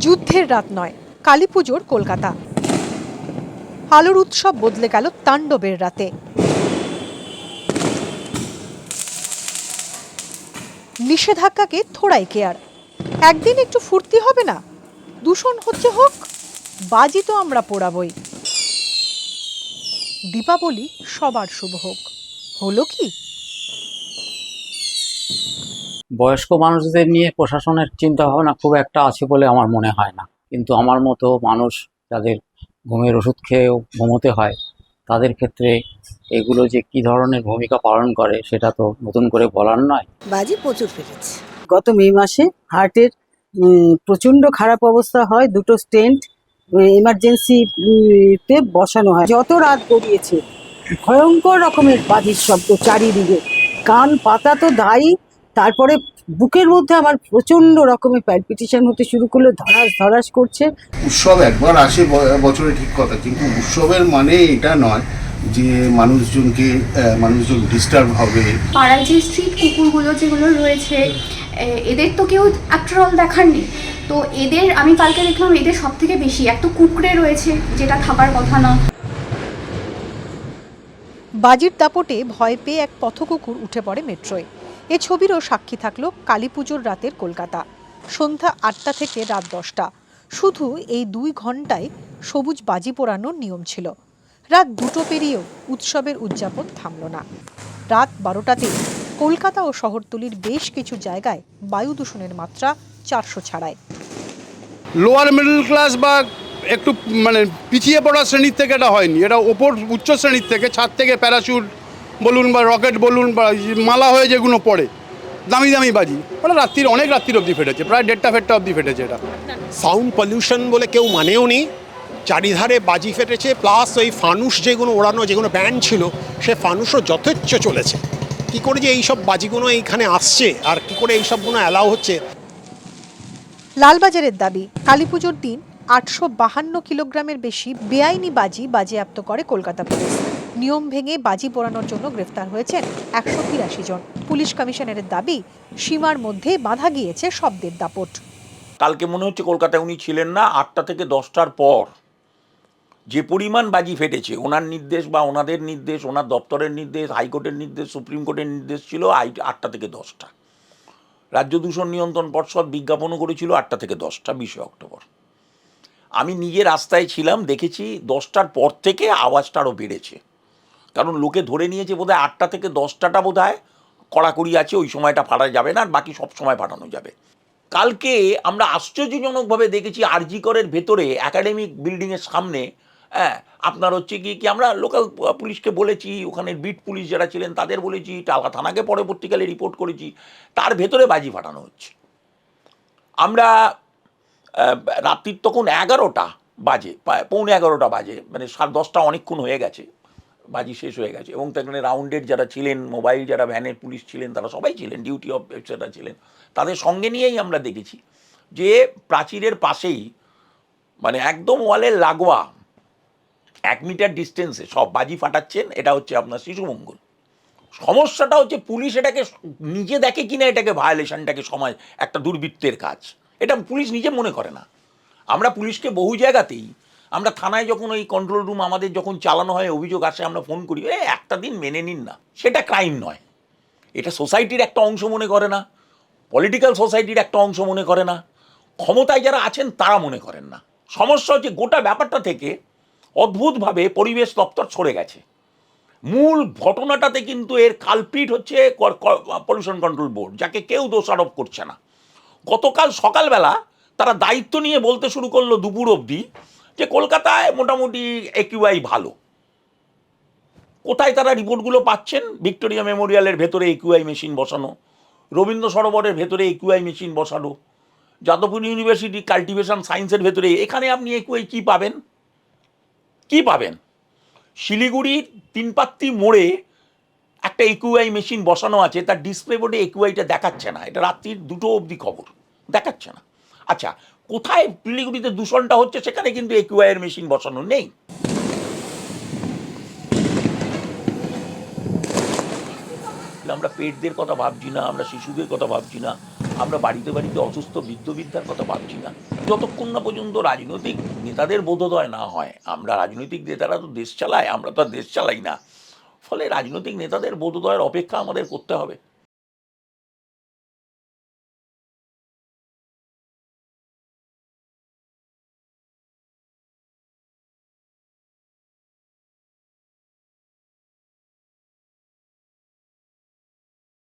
যুদ্ধের রাত নয় কালী পুজোর কলকাতা। আলোর উৎসব বদলে গেল তাণ্ডবের রাতে। নিষেধাজ্ঞাকে থোড়াই কেয়ার। একদিন একটু ফুর্তি হবে না? দূষণ হচ্ছে হোক, বাজি তো আমরা পোড়াবই। দীপাবলি সবার শুভ হোক। হলো কি? বয়স্ক মানুষদের নিয়ে প্রশাসনের চিন্তা ভাবনা খুব একটা আছে বলে আমার মনে হয় না। কিন্তু আমার মতো মানুষ যাদের ঘুমের ওষুধ খেয়েও ঘুমোতে হয় তাদের ক্ষেত্রে এগুলো যে কি ধরনের ভূমিকা পালন করে সেটা তো নতুন করে বলার নয়। বাজি প্রচুর ফেটেছে। গত মে মাসে হার্টের উম, প্রচণ্ড খারাপ অবস্থা হয় দুটো স্টেন্ট এমার্জেন্সি তে বসানো হয়। যত রাত গড়িয়েছে ভয়ঙ্কর রকমের বাজির শব্দ চারিদিকে। কান পাতা তো দায়ী তারপরে বুকের মধ্যে আমার প্রচণ্ড রকমের প্যালপিটেশন হতে শুরু করল ধরাস ধরাস করছে। উৎসব একবার আসে বছরে ঠিক কথা কিন্তু উৎসবের মানে এটা নয় যে মানুষজনকে মানুষজন ডিস্টার্ব হবে। পাড়ায় যে স্ট্রিট কুকুরগুলো যেগুলো রয়েছে এদের তো কেউ আফটার অল দেখার নেই। তো এদের আমি কালকে দেখলাম এদের সব থেকে বেশি এক তো কুকুরে রয়েছে যেটা থাকার কথা না। বাজির দাপটে ভয় পেয়ে এক পথকুকুর উঠে পড়ে মেট্রোয়। এ ছবিরও সাক্ষী থাকল কালী পুজোর রাতের কলকাতা। সন্ধ্যা আটটা থেকে রাত দশটা। শুধু এই দুই ঘন্টায় সবুজ বাজি পোড়ানোর নিয়ম ছিল। রাত দুটো পেরিয়েও উৎসবের উদযাপন থামল না। রাত বারোটাতে কলকাতা ও শহরতলির বেশ কিছু জায়গায় বায়ু দূষণের মাত্রা চারশো ছাড়ায়। লোয়ার মিডল ক্লাস বা একটু মানে পিছিয়ে পড়া শ্রেণির থেকে এটা হয়নি। এটা ওপর উচ্চ শ্রেণির থেকে, ছাদ থেকে প্যারাশুট বলুন বা রকেট বলুন বা মালা হয়ে যেগুলো পড়ে দামি দামি বাজি। ওটা রাত্রির অনেক রাত্রির অবধি ফেটেছে প্রায় দেড়টা ফেটটা অবধি ফেটেছে এটা। সাউন্ড পলিউশন বলে কেউ মানেও নি। চারিধারে বাজি ফেটেছে প্লাস ওই ফানুস যেগুলো ওড়ানো যেগুলো ব্যান্ড ছিল সে ফানুসও যথেচ্ছ চলেছে। কি করে যে এইসব বাজিগুলো এইখানে আসছে আর কি করে এইসবগুলো অ্যালাউ হচ্ছে? লালবাজারের দাবি কালী পুজোর দিন আটশো বাহান্ন কিলোগ্রামের বেশি বেআইনি বাজি বাজেয়াপ্ত করে কলকাতা পুলিশ। নিয়ম ভেঙে বাজি পোড়ানোর জন্য গ্রেফতার হয়েছেন একশো তিরাশি জন। পুলিশ কমিশনারের দাবি, সীমার মধ্যে বাধা গিয়েছে শব্দের দাপট। কালকে মনে হচ্ছে কলকাতায় উনি ছিলেন না, আটটা থেকে দশটার পর। যে পরিমাণ বাজি ফেটেছে, ওনার নির্দেশ বা ওনাদের নির্দেশ, ওনার দপ্তরের নির্দেশ, হাইকোর্টের নির্দেশ, সুপ্রিম কোর্টের নির্দেশ ছিল আটটা থেকে দশটা। রাজ্য দূষণ নিয়ন্ত্রণ পর্ষদ বিজ্ঞাপনও করেছিল আটটা থেকে দশটা, বিশে অক্টোবর। আমি নিজে রাস্তায় ছিলাম, দেখেছি দশটার পর থেকে আওয়াজটা আরও বেড়েছে। কারণ লোকে ধরে নিয়েছে বোধহয় আটটা থেকে দশটাটা বোধ হয় কড়াকড়ি আছে, ওই সময়টা ফাটা যাবে না, আর বাকি সব সময় পাঠানো যাবে। কালকে আমরা আশ্চর্যজনকভাবে দেখেছি আরজিকরের ভেতরে একাডেমিক বিল্ডিংয়ের সামনে হ্যাঁ আপনার হচ্ছে কি কি আমরা লোকাল পুলিশকে বলেছি ওখানে বিট পুলিশ যারা ছিলেন তাদের বলেছি, টালা থানাকে পরবর্তীকালে রিপোর্ট করেছি, তার ভেতরে বাজি ফাটানো হচ্ছে। আমরা রাত্রির তখন এগারোটা বাজে পৌনে এগারোটা বাজে মানে সাড়ে দশটা অনেকক্ষণ হয়ে গেছে। বাজি শেষ হয়ে গেছে। এবং সেখানে রাউন্ডের যারা ছিলেন মোবাইল যারা ভ্যানের পুলিশ ছিলেন, তারা সবাই ছিলেন ডিউটি অফিসাররা ছিলেন। তাদের সঙ্গে নিয়েই আমরা দেখেছি যে প্রাচীরের পাশেই মানে একদম ওয়ালের লাগোয়া, এক মিটার ডিস্টেন্সে সব বাজি ফাটাচ্ছেন, এটা হচ্ছে আপনার শিশুমঙ্গল সমস্যাটা হচ্ছে পুলিশ এটাকে নিজে দেখে কিনা এটাকে ভায়োলেশনটাকে সময়, একটা দুর্বৃত্তের কাজ। এটা পুলিশ নিজে মনে করে না। আমরা পুলিশকে বহু জায়গাতেই আমরা থানায় যখন ওই কন্ট্রোল রুম আমাদের যখন চালানো হয়, অভিযোগ আসে, আমরা ফোন করি, এ, একটা দিন মেনে নিন না। সেটা ক্রাইম নয়। এটা সোসাইটির একটা অংশ মনে করে না। পলিটিক্যাল সোসাইটির একটা অংশ মনে করে না। ক্ষমতায় যারা আছেন, তারা মনে করেন না। সমস্যা হচ্ছে, গোটা ব্যাপারটা থেকে অদ্ভুতভাবে পরিবেশ দপ্তর সরে গেছে। মূল ঘটনাটাতে কিন্তু এর কালপিট হচ্ছে পলিউশন কন্ট্রোল বোর্ড যাকে কেউ দোষারোপ করছে না। গতকাল সকালবেলা তারা দায়িত্ব নিয়ে বলতে শুরু করল দুপুর অবধি যে কলকাতায় মোটামুটি একিউআই ভালো। কোথায় তারা রিপোর্টগুলো পাচ্ছেন? ভিক্টোরিয়া মেমোরিয়ালের ভেতরে একিউআই মেশিন বসানো, রবীন্দ্র সরোবরের ভেতরে একিউআই মেশিন বসানো, যাদবপুর ইউনিভার্সিটি কাল্টিভেশন সায়েন্সের ভেতরে, এখানে আপনি একিউআই কী পাবেন? কি পাবেন? শিলিগুড়ির তিনপাত্তি মোড়ে একটা একুআই মেশিন বসানো আছে, তার ডিসপ্লে বোর্ডে একুআইটা দেখাচ্ছে না। এটা রাত্রির দুটো অবধি খবর, দেখাচ্ছে না। আচ্ছা কোথায় শিলিগুড়িতে দূষণটা হচ্ছে সেখানে কিন্তু একুআইয়ের মেশিন বসানো নেই। আমরা পেটদের কথা ভাবছি না, আমরা শিশুদের কথা ভাবছি না, আমরা বাড়িতে বাড়িতে অসুস্থ বৃদ্ধ বৃদ্ধার কথা ভাবছি না। যতক্ষণ না পর্যন্ত রাজনৈতিক নেতাদের বোধোদয় না হয়, আমরা রাজনৈতিক নেতারা তো দেশ চালায়, আমরা তো আর দেশ চালাই না। ফলে রাজনৈতিক নেতাদের বোধোদয়ের অপেক্ষা আমাদের করতে হবে।